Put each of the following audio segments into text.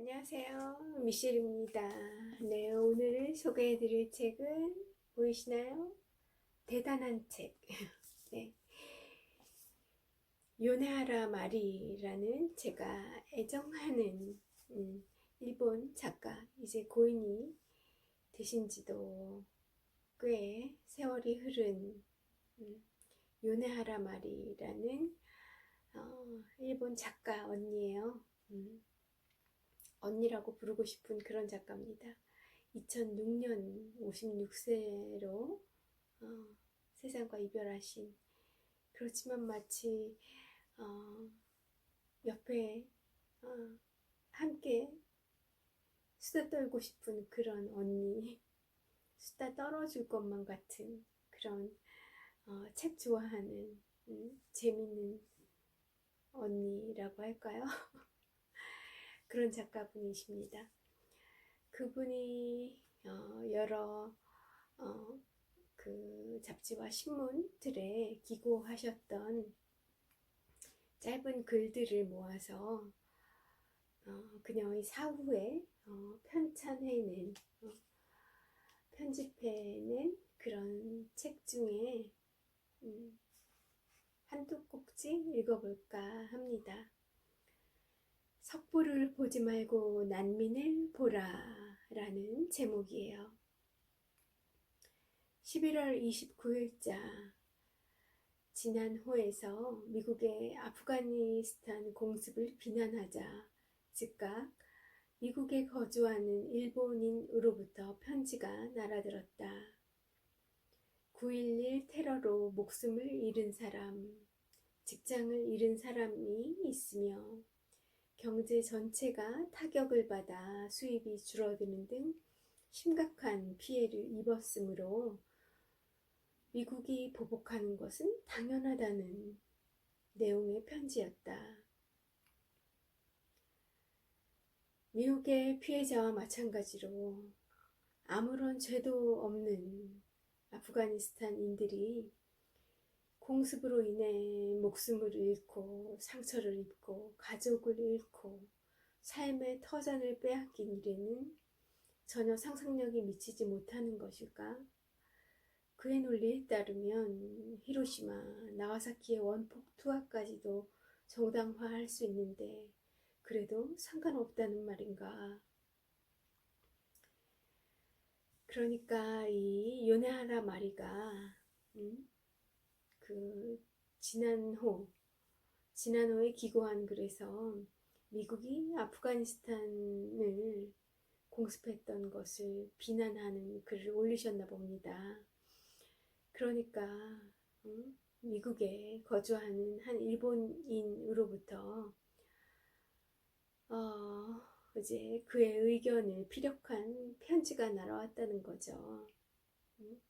안녕하세요. 미셸입니다. 네, 오늘 소개해드릴 책은 보이시나요? 대단한 책. 네. 요네하라 마리라는 제가 애정하는 음, 일본 작가, 이제 고인이 되신 지도 꽤 세월이 흐른 음, 요네하라 마리라는 어, 일본 작가 언니예요. 음. 언니라고 부르고 싶은 그런 작가입니다. 2006년 56세로 어, 세상과 이별하신 그렇지만 마치 어, 옆에 어, 함께 수다 떨고 싶은 그런 언니 수다 떨어줄 것만 같은 그런 어, 책 좋아하는 음, 재밌는 언니라고 할까요? 그런 작가분이십니다. 그분이 어, 여러 어, 그 잡지와 신문들에 기고하셨던 짧은 글들을 모아서 어, 그녀의 사후에 어, 편찬해낸 어, 편집해낸 그런 책 중에 음, 한두 꼭지 읽어볼까 합니다. 석불을 보지 말고 난민을 보라 라는 제목이에요. 11월 29일자 지난 호에서 미국의 아프가니스탄 공습을 비난하자 즉각 미국에 거주하는 일본인으로부터 편지가 날아들었다. 9.11 테러로 목숨을 잃은 사람, 직장을 잃은 사람이 있으며 경제 전체가 타격을 받아 수입이 줄어드는 등 심각한 피해를 입었으므로 미국이 보복하는 것은 당연하다는 내용의 편지였다. 미국의 피해자와 마찬가지로 아무런 죄도 없는 아프가니스탄인들이 공습으로 인해 목숨을 잃고 상처를 입고 가족을 잃고 삶의 터전을 빼앗긴 일에는 전혀 상상력이 미치지 못하는 것일까? 그의 논리에 따르면 히로시마, 나가사키의 원폭 투하까지도 정당화할 수 있는데 그래도 상관없다는 말인가? 그러니까 이 요네하라 마리가 음? 그 지난호 지난호에 기고한 글에서 미국이 아프가니스탄을 공습했던 것을 비난하는 글을 올리셨나 봅니다. 그러니까 음, 미국에 거주하는 한 일본인으로부터 어, 이제 그의 의견을 피력한 편지가 날아왔다는 거죠. 음?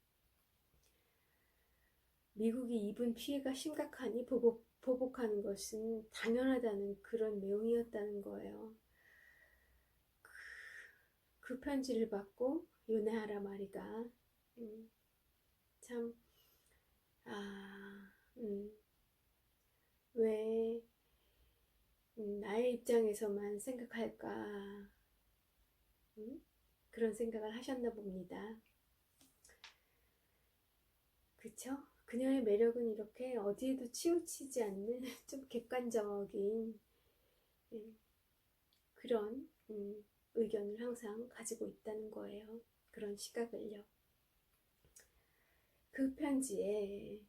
미국이 입은 피해가 심각하니 보복, 보복하는 것은 당연하다는 그런 내용이었다는 거예요. 그, 그 편지를 받고 요네하라 마리가 음, 참, 아, 음, 왜 음, 나의 입장에서만 생각할까 음? 그런 생각을 하셨나 봅니다. 그쵸? 그녀의 매력은 이렇게 어디에도 치우치지 않는 좀 객관적인 예, 그런 음, 의견을 항상 가지고 있다는 거예요. 그런 시각을요. 그 편지에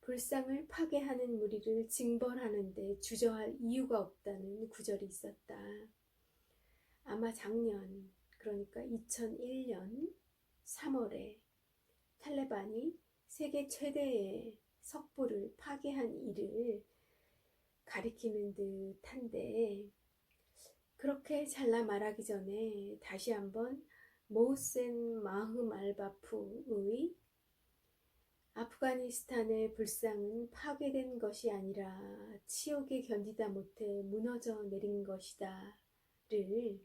불상을 파괴하는 무리를 징벌하는데 주저할 이유가 없다는 구절이 있었다. 아마 작년, 그러니까 2001년 3월에 탈레반이 세계 최대의 석부를 파괴한 일을 가리키는 듯한데 그렇게 잘라 말하기 전에 다시 한번 모우센 마흐 알바프의 아프가니스탄의 불상은 파괴된 것이 아니라 치욕에 견디다 못해 무너져 내린 것이다 를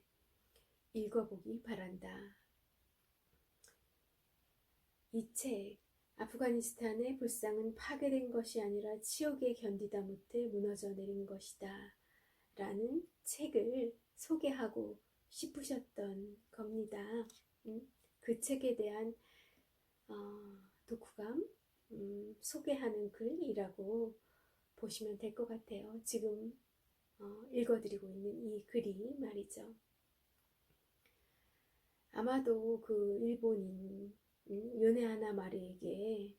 읽어보기 바란다. 이 책 아프가니스탄의 불상은 파괴된 것이 아니라 치욕에 견디다 못해 무너져 내린 것이다. 라는 책을 소개하고 싶으셨던 겁니다. 음, 그 책에 대한 어, 독후감 음, 소개하는 글이라고 보시면 될 것 같아요. 지금 어, 읽어드리고 있는 이 글이 말이죠. 아마도 그 일본인 음, 요네하나 마리에게.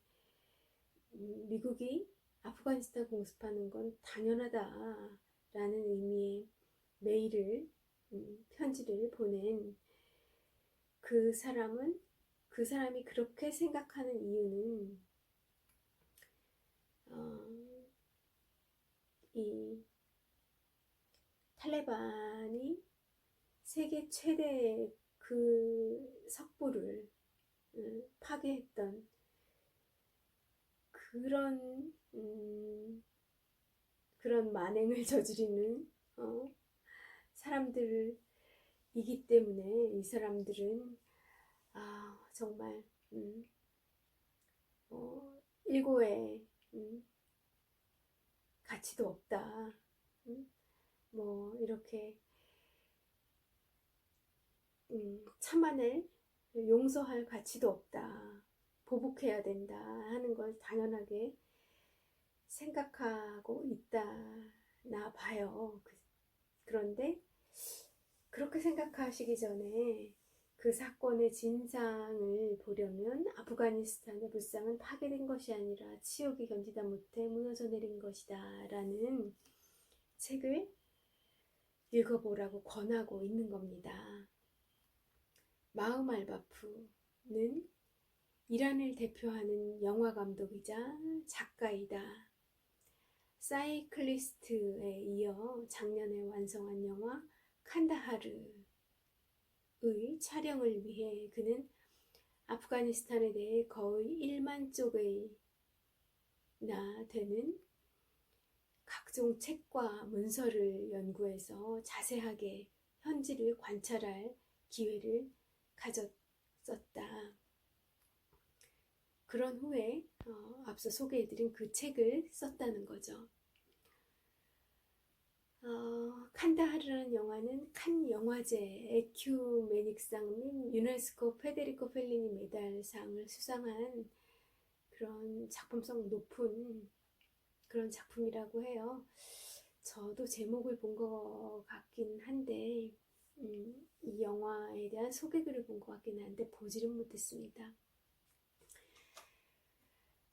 음, 미국이 아프가니스탄 공습하는 건 당연하다라는 의미의 메일을 음, 편지를 보낸 그 사람은 그 사람이 그렇게 생각하는 이유는 어, 이 탈레반이 세계 최대 그 석부를 음, 파괴했던 그런 음, 그런 만행을 저지르는 어, 사람들이기 때문에 이 사람들은 아 정말 음, 어, 일고의 음, 가치도 없다. 음, 뭐 이렇게 음, 참만을 용서할 가치도 없다. 보복해야 된다 하는 걸 당연하게 생각하고 있다 나 봐요. 그, 그런데 그렇게 생각하시기 전에 그 사건의 진상을 보려면 아프가니스탄의 불상은 파괴된 것이 아니라 치욕이 견디다 못해 무너져 내린 것이다 라는 책을 읽어보라고 권하고 있는 겁니다. 마음 알바프는 이란을 대표하는 영화 감독이자 작가이다. 사이클리스트에 이어 작년에 완성한 영화 칸다하르의 촬영을 위해 그는 아프가니스탄에 대해 거의 1만 쪽의 나 되는 각종 책과 문서를 연구해서 자세하게 현지를 관찰할 기회를 가졌었다. 그런 후에 어, 앞서 소개해드린 그 책을 썼다는 거죠. 어, 칸다하르라는 영화는 칸 영화제 에큐메닉상 및 유네스코 페데리코 펠리니 메달상을 수상한 그런 작품성 높은 그런 작품이라고 해요. 저도 제목을 본 것 같긴 한데 음, 이 영화에 대한 소개글을 본 것 같긴 한데 보지는 못했습니다.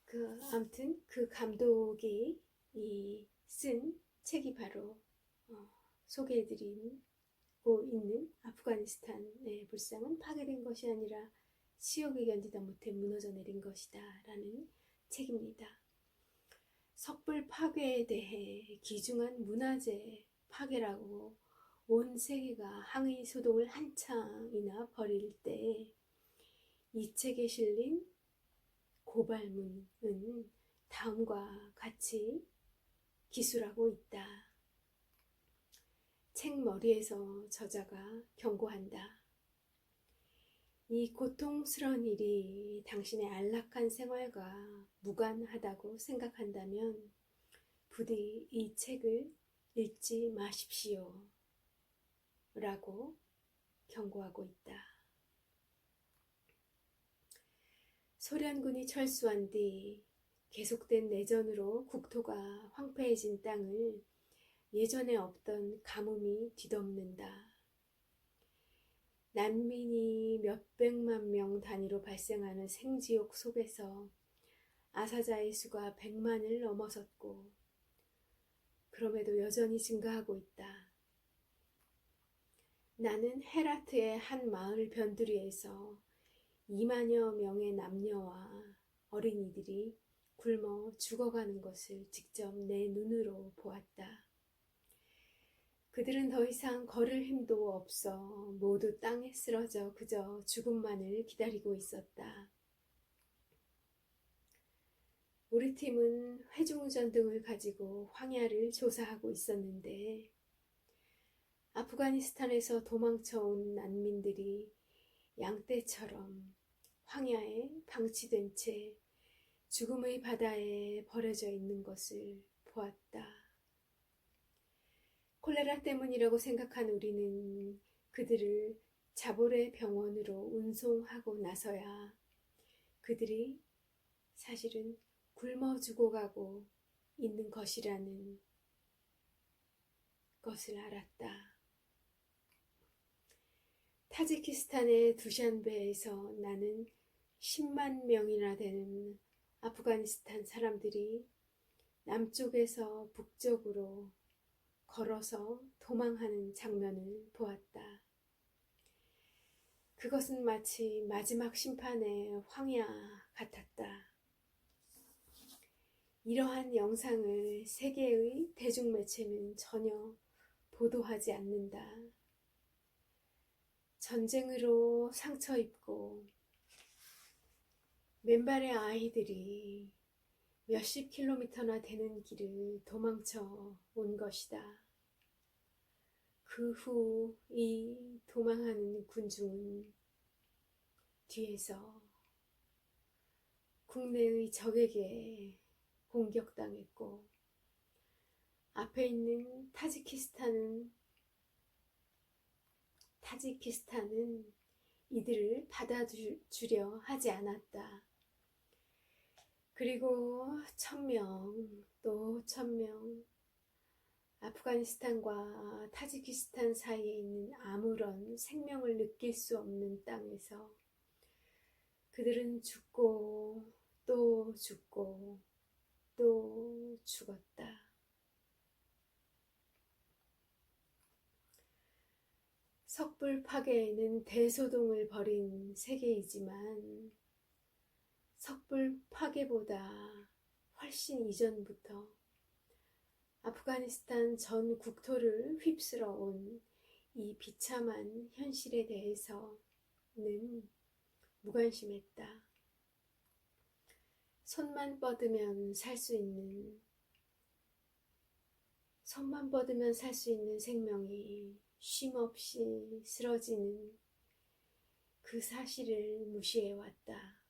그 아무튼 그 감독이 이 쓴 책이 바로 어, 소개해드리고 있는 아프가니스탄의 불상은 파괴된 것이 아니라 치욕을 견디다 못해 무너져 내린 것이다 라는 책입니다. 석불 파괴에 대해 기중한 문화재 파괴라고 온 세계가 항의 소동을 한창이나 벌일 때 이 책에 실린 고발문은 다음과 같이 기술하고 있다. 책 머리에서 저자가 경고한다. 이 고통스러운 일이 당신의 안락한 생활과 무관하다고 생각한다면 부디 이 책을 읽지 마십시오. 라고 경고하고 있다. 소련군이 철수한 뒤 계속된 내전으로 국토가 황폐해진 땅을 예전에 없던 가뭄이 뒤덮는다. 난민이 몇백만 명 단위로 발생하는 생지옥 속에서 아사자의 수가 백만을 넘어섰고, 그럼에도 여전히 증가하고 있다. 나는 헤라트의 한 마을 변두리에서 2만여 명의 남녀와 어린이들이 굶어 죽어가는 것을 직접 내 눈으로 보았다. 그들은 더 이상 걸을 힘도 없어 모두 땅에 쓰러져 그저 죽음만을 기다리고 있었다. 우리 팀은 회중전 등을 가지고 황야를 조사하고 있었는데 아프가니스탄에서 도망쳐온 난민들이 양떼처럼 황야에 방치된 채 죽음의 바다에 버려져 있는 것을 보았다. 콜레라 때문이라고 생각한 우리는 그들을 자볼의 병원으로 운송하고 나서야 그들이 사실은 굶어 죽어가고 있는 것이라는 것을 알았다. 타지키스탄의 두샨베에서 나는 10만 명이나 되는 아프가니스탄 사람들이 남쪽에서 북쪽으로 걸어서 도망하는 장면을 보았다. 그것은 마치 마지막 심판의 황야 같았다. 이러한 영상을 세계의 대중매체는 전혀 보도하지 않는다. 전쟁으로 상처 입고 맨발의 아이들이 몇십 킬로미터나 되는 길을 도망쳐 온 것이다. 그 후 이 도망하는 군중은 뒤에서 국내의 적에게 공격당했고 앞에 있는 타지키스탄은 타지키스탄은 이들을 받아주려 하지 않았다. 그리고 천명 또 천명 아프가니스탄과 타지키스탄 사이에 있는 아무런 생명을 느낄 수 없는 땅에서 그들은 죽고 또 죽고 또 죽었다. 석불 파괴에는 대소동을 벌인 세계이지만 석불 파괴보다 훨씬 이전부터 아프가니스탄 전 국토를 휩쓸어 온 이 비참한 현실에 대해서는 무관심했다. 손만 뻗으면 살 수 있는 손만 뻗으면 살 수 있는 생명이 쉼없이 쓰러지는 그 사실을 무시해왔다.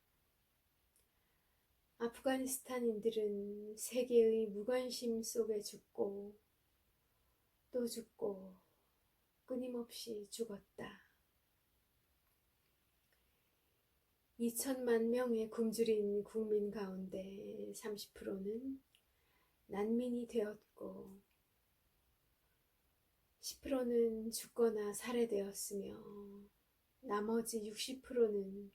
아프가니스탄인들은 세계의 무관심 속에 죽고 또 죽고 끊임없이 죽었다. 2천만 명의 굶주린 국민 가운데 30%는 난민이 되었고 10%는 죽거나 살해되었으며 나머지 60%는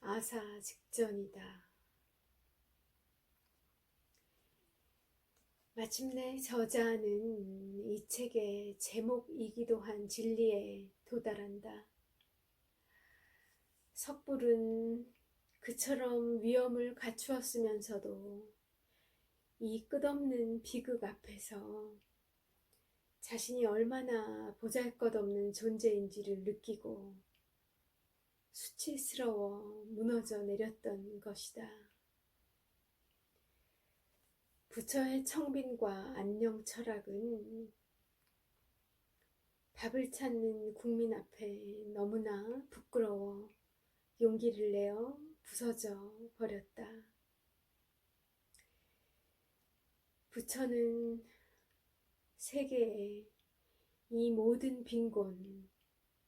아사 직전이다. 마침내 저자는 이 책의 제목이기도 한 진리에 도달한다. 석불은 그처럼 위험을 갖추었으면서도 이 끝없는 비극 앞에서 자신이 얼마나 보잘 것 없는 존재인지를 느끼고 수치스러워 무너져 내렸던 것이다. 부처의 청빈과 안녕 철학은 밥을 찾는 국민 앞에 너무나 부끄러워 용기를 내어 부서져 버렸다. 부처는 세계에 이 모든 빈곤,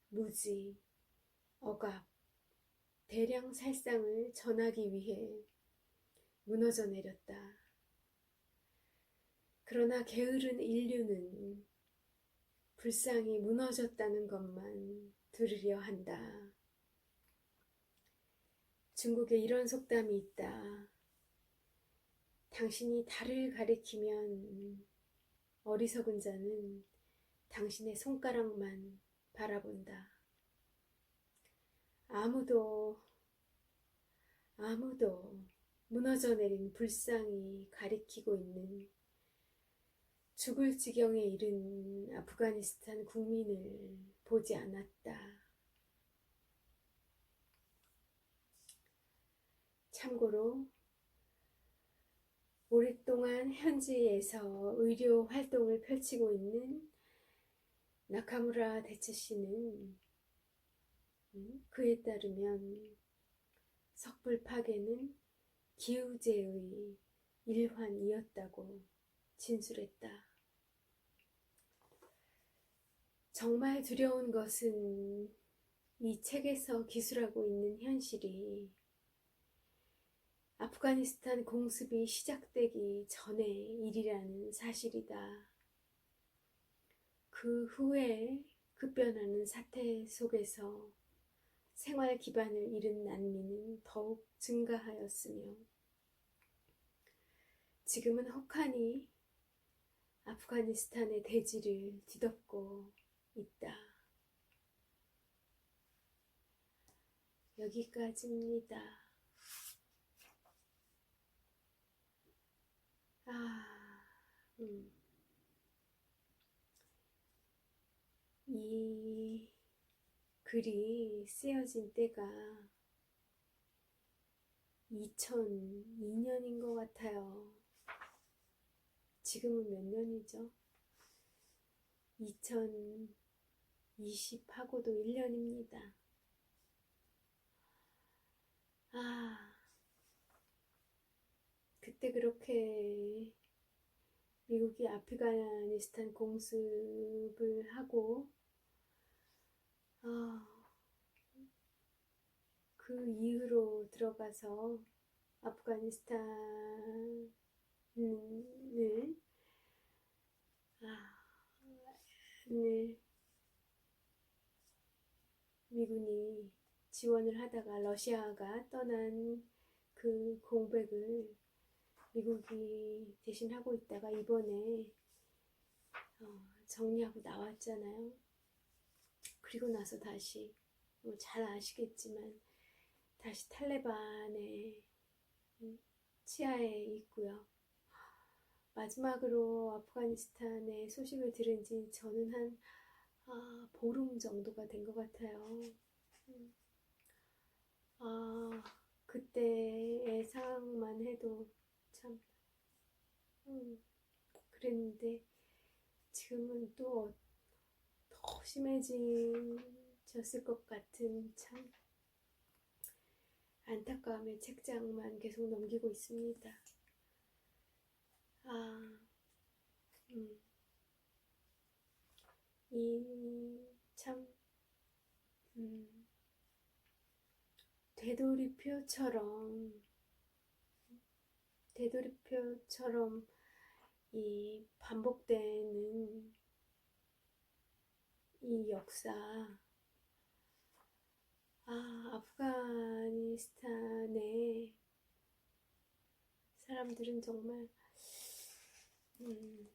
무지, 억압, 대량 살상을 전하기 위해 무너져 내렸다. 그러나 게으른 인류는 불쌍히 무너졌다는 것만 들으려 한다. 중국에 이런 속담이 있다. 당신이 달을 가리키면 어리석은 자는 당신의 손가락만 바라본다. 아무도, 아무도 무너져 내린 불쌍히 가리키고 있는 죽을 지경에 이른 아프가니스탄 국민을 보지 않았다. 참고로 오랫동안 현지에서 의료 활동을 펼치고 있는 나카무라 대츠 씨는 음, 그에 따르면 석불 파괴는 기우제의 일환이었다고 진술했다. 정말 두려운 것은 이 책에서 기술하고 있는 현실이 아프가니스탄 공습이 시작되기 전의 일이라는 사실이다. 그 후에 급변하는 사태 속에서 생활 기반을 잃은 난민은 더욱 증가하였으며 지금은 혹한이 아프가니스탄의 대지를 뒤덮고 있다. 여기까지입니다. 아, 음. 이 글이 쓰여진 때가 2002년인 것 같아요. 지금은 몇 년이죠? 2020하고도 1년입니다. 아, 그때 그렇게 미국이 아프가니스탄 공습을 하고, 아, 그 이후로 들어가서 아프가니스탄을 아, 을 미군이 지원을 하다가 러시아가 떠난 그 공백을 미국이 대신 하고 있다가 이번에 어, 정리하고 나왔잖아요. 그리고 나서 다시 뭐 잘 아시겠지만 다시 탈레반의 치하에 있고요. 마지막으로 아프가니스탄의 소식을 들은 지 저는 한 아, 보름 정도가 된 것 같아요. 음. 아, 그때의 상황만 해도 참, 음, 그랬는데, 지금은 또 더 심해졌을 것 같은 참 안타까움의 책장만 계속 넘기고 있습니다. 아, 음, 이, 참, 음, 되돌이표처럼, 되돌이표처럼 이 반복되는 이 역사, 아, 아프가니스탄의 사람들은 정말, 음,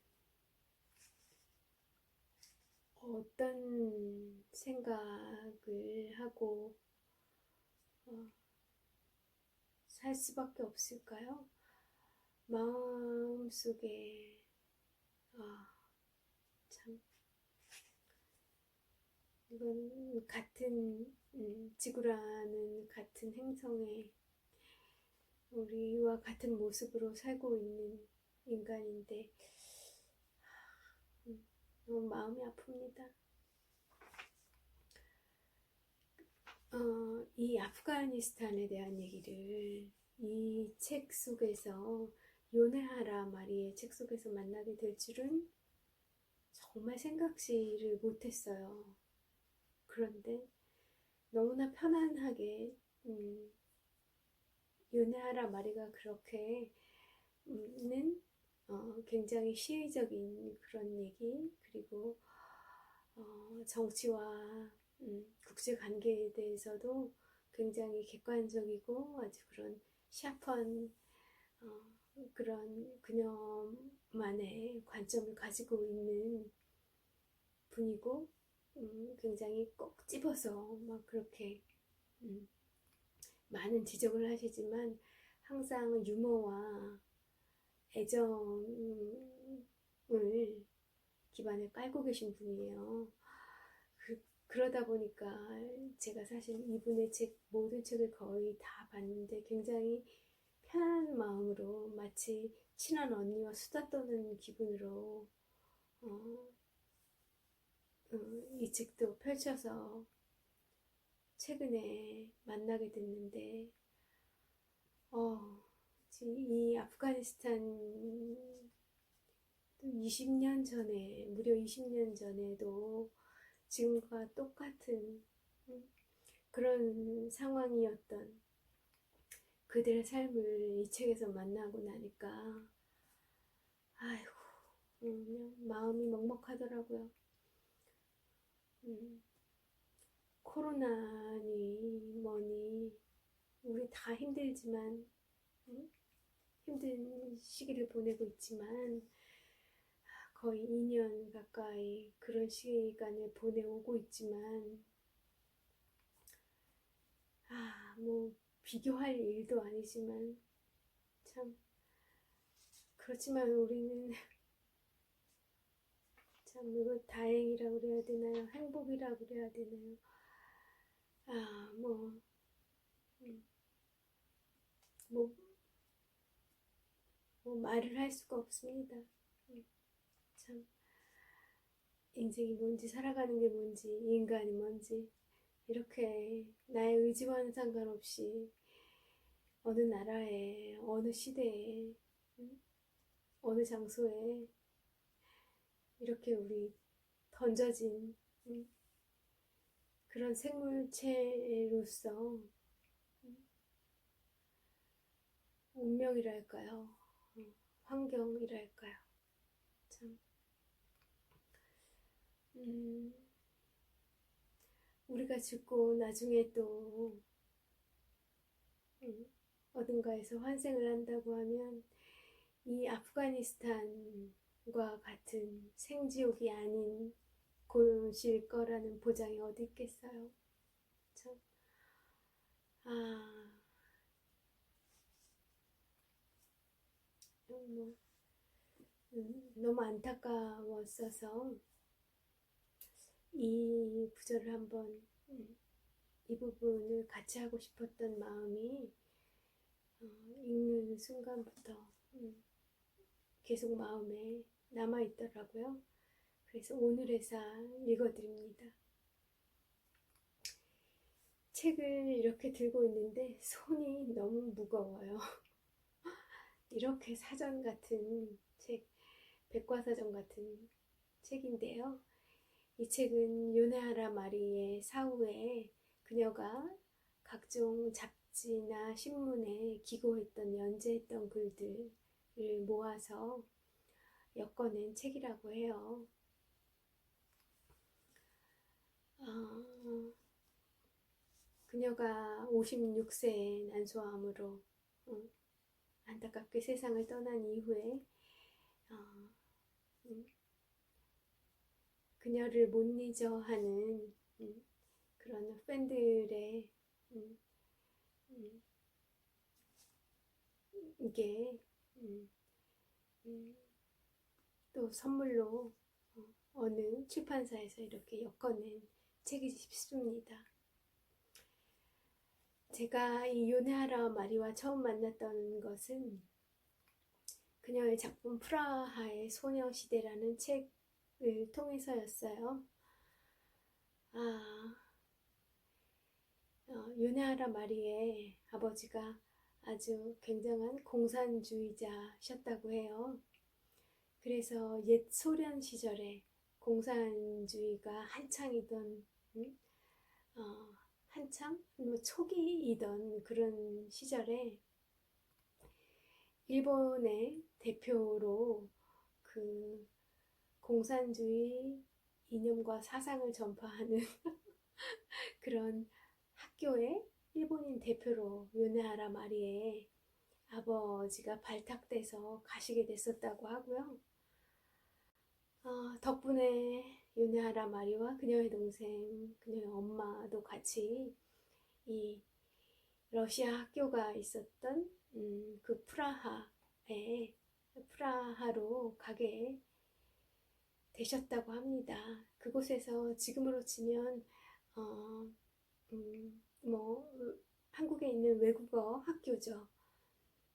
어떤 생각을 하고, 어, 살 수밖에 없을까요? 마음속에, 아, 참, 이건 같은 음, 지구라는 같은 행성에 우리와 같은 모습으로 살고 있는 인간인데 음, 너무 마음이 아픕니다. 어, 이 아프가니스탄에 대한 얘기를 이 책 속에서 요네하라 마리의 책 속에서 만나게 될 줄은 정말 생각지를 못했어요. 그런데 너무나 편안하게 음, 요네하라 마리가 그렇게 는 어, 굉장히 시의적인 그런 얘기 그리고 어, 정치와 음, 국제 관계에 대해서도 굉장히 객관적이고 아주 그런 샤프한 어, 그런 그녀만의 관점을 가지고 있는 분이고 음, 굉장히 꼭 집어서 막 그렇게 음, 많은 지적을 하시지만 항상 유머와 애정을 기반에 깔고 계신 분이에요. 그, 그러다 보니까 제가 사실 이분의 책, 모든 책을 거의 다 봤는데 굉장히 편한 마음으로 마치 친한 언니와 수다 떠는 기분으로 어, 어, 이 책도 펼쳐서 최근에 만나게 됐는데, 어, 이 아프가니스탄 20년 전에, 무려 20년 전에도 지금과 똑같은 음, 그런 상황이었던 그들의 삶을 이 책에서 만나고 나니까 아이고 음, 마음이 먹먹하더라고요. 음, 코로나니 뭐니 우리 다 힘들지만 음, 힘든 시기를 보내고 있지만 거의 2년 가까이 그런 시간을 보내오고 있지만 아, 뭐 비교할 일도 아니지만 참 그렇지만 우리는 참 이거 다행이라고 그래야 되나요? 행복이라고 그래야 되나요? 아, 뭐, 음, 뭐, 뭐 말을 할 수가 없습니다. 음, 참 인생이 뭔지 살아가는 게 뭔지 인간이 뭔지 이렇게 나의 의지와는 상관없이 어느 나라에 어느 시대에 음, 어느 장소에 이렇게 우리 던져진 음, 그런 생물체로서 음, 운명이랄까요? 어, 환경이랄까요? 참, 음, 우리가 죽고 나중에 또 음, 어딘가에서 환생을 한다고 하면 이 아프가니스탄과 같은 생지옥이 아닌 곳일 거라는 보장이 어디 있겠어요? 참, 아, 뭐, 음, 너무 안타까웠어서 이 구절을 한번 음, 이 부분을 같이 하고 싶었던 마음이 어, 읽는 순간부터 음, 계속 마음에 남아 있더라고요. 그래서 오늘의 사 읽어드립니다. 책을 이렇게 들고 있는데 손이 너무 무거워요. 이렇게 사전 같은 책, 백과사전 같은 책인데요. 이 책은 요네하라 마리의 사후에 그녀가 각종 잡지나 신문에 기고했던 연재했던 글들을 모아서 엮어낸 책이라고 해요. 어, 그녀가 56세에 난소암으로 어, 안타깝게 세상을 떠난 이후에 어, 음, 그녀를 못 잊어 하는 음, 그런 팬들의 음, 음, 이게 또 선물로 어, 어느 출판사에서 이렇게 엮어낸 책이 싶습니다. 제가 이 요네하라 마리와 처음 만났던 것은 그녀의 작품 프라하의 소녀시대라는 책 을 통해서였어요. 아, 어, 요네하라 마리의 아버지가 아주 굉장한 공산주의자셨다고 해요. 그래서 옛 소련 시절에 공산주의가 한창이던 음? 어, 한참 뭐 초기이던 그런 시절에 일본의 대표로 그 공산주의 이념과 사상을 전파하는 그런 학교에 일본인 대표로 요네하라 마리에 아버지가 발탁돼서 가시게 됐었다고 하고요. 어, 덕분에 요네하라 마리와 그녀의 동생, 그녀의 엄마도 같이 이 러시아 학교가 있었던 음, 그 프라하에 프라하로 가게 되셨다고 합니다. 그곳에서 지금으로 치면 어, 음, 뭐 한국에 있는 외국어 학교죠.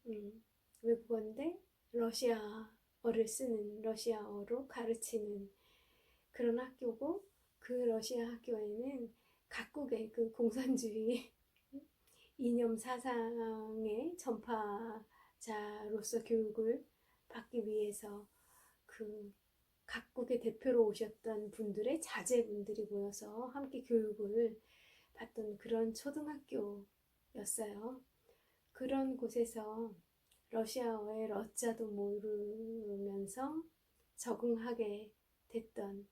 음, 외국어인데 러시아어를 쓰는 러시아어로 가르치는 그런 학교고 그 러시아 학교에는 각국의 그 공산주의 이념 사상의 전파자로서 교육을 받기 위해서 그 각국의 대표로 오셨던 분들의 자제분들이 모여서 함께 교육을 받던 그런 초등학교였어요. 그런 곳에서 러시아어의 러자도 모르면서 적응하게 됐던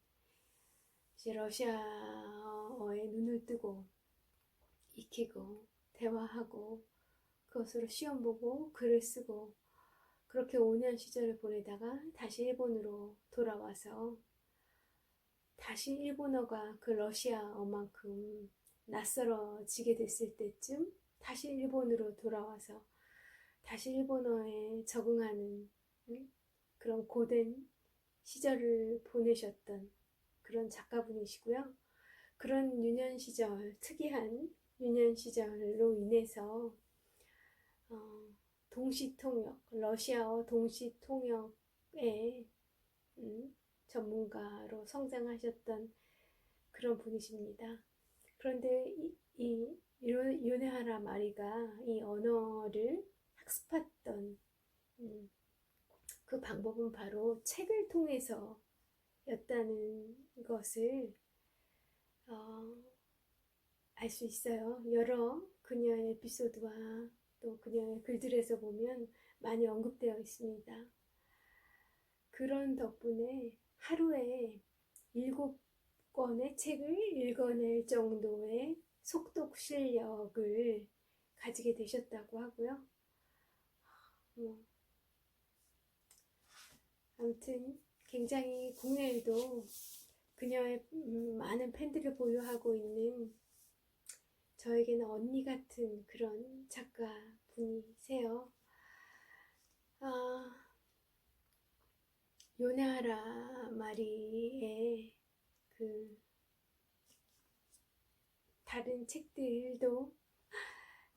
이제 러시아어에 눈을 뜨고 익히고 대화하고 그것으로 시험 보고 글을 쓰고 그렇게 5년 시절을 보내다가 다시 일본으로 돌아와서 다시 일본어가 그 러시아어만큼 낯설어지게 됐을 때쯤 다시 일본으로 돌아와서 다시 일본어에 적응하는 음? 그런 고된 시절을 보내셨던 그런 작가분이시고요. 그런 유년 시절, 특이한 유년 시절로 인해서 어, 동시통역, 러시아어 동시통역의 음, 전문가로 성장하셨던 그런 분이십니다. 그런데 이, 이 요네하라 마리가 이 언어를 학습했던 음, 그 방법은 바로 책을 통해서 였다는 것을 어, 알 수 있어요. 여러 그녀의 에피소드와 또 그녀의 글들에서 보면 많이 언급되어 있습니다. 그런 덕분에 하루에 일곱 권의 책을 읽어낼 정도의 속독 실력을 가지게 되셨다고 하고요. 뭐, 아무튼 굉장히 국내에도 그녀의 음, 많은 팬들을 보유하고 있는 저에게는 언니 같은 그런 작가분이세요. 아, 요나라 마리의 그 다른 책들도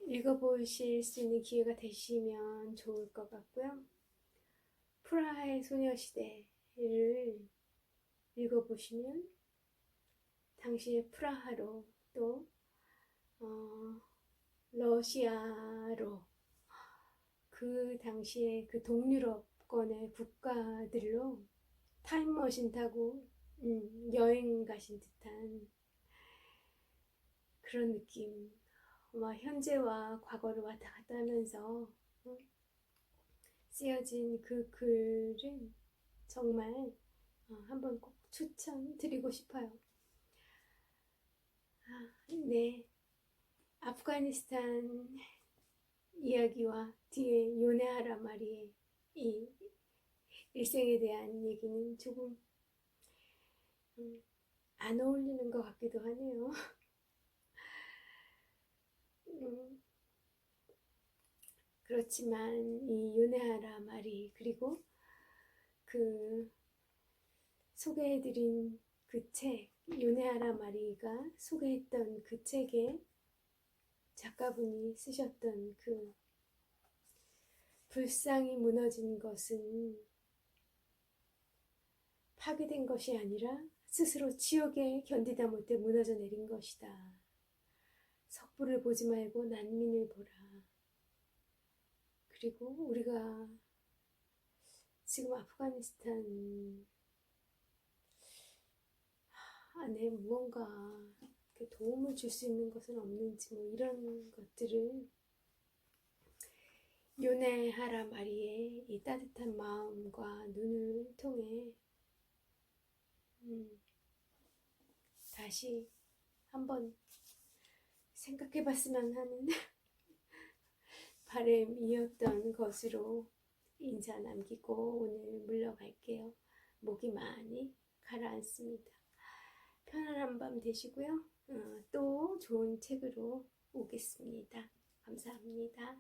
읽어보실 수 있는 기회가 되시면 좋을 것 같고요. 프라하의 소녀시대를 읽어보시면 당시의 프라하로 또 어, 러시아로 그 당시에 그 동유럽권의 국가들로 타임머신 타고 음, 여행 가신 듯한 그런 느낌. 막 현재와 과거를 왔다 갔다 하면서 어, 쓰여진 그 글은 정말 어, 한번 꼭 추천드리고 싶어요. 아, 네. 아프가니스탄 이야기와 뒤에 요네하라 마리의 이 일생에 대한 얘기는 조금 음, 안 어울리는 것 같기도 하네요. 음, 그렇지만 이 요네하라 마리 그리고 그 소개해드린 그 책, 요네하라 마리가 소개했던 그 책에 작가분이 쓰셨던 그 불상이 무너진 것은 파괴된 것이 아니라 스스로 지옥에 견디다 못해 무너져 내린 것이다. 석불을 보지 말고 난민을 보라. 그리고 우리가 지금 아프가니스탄 안에 무언가 도움을 줄 수 있는 것은 없는지 뭐 이런 것들을 요네하라 마리의 이 따뜻한 마음과 눈을 통해 음, 다시 한번 생각해 봤으면 하는 바램이었던 것으로 인사 남기고 오늘 물러갈게요. 목이 많이 가라앉습니다. 편안한 밤 되시고요. 어, 또 좋은 책으로 오겠습니다. 감사합니다.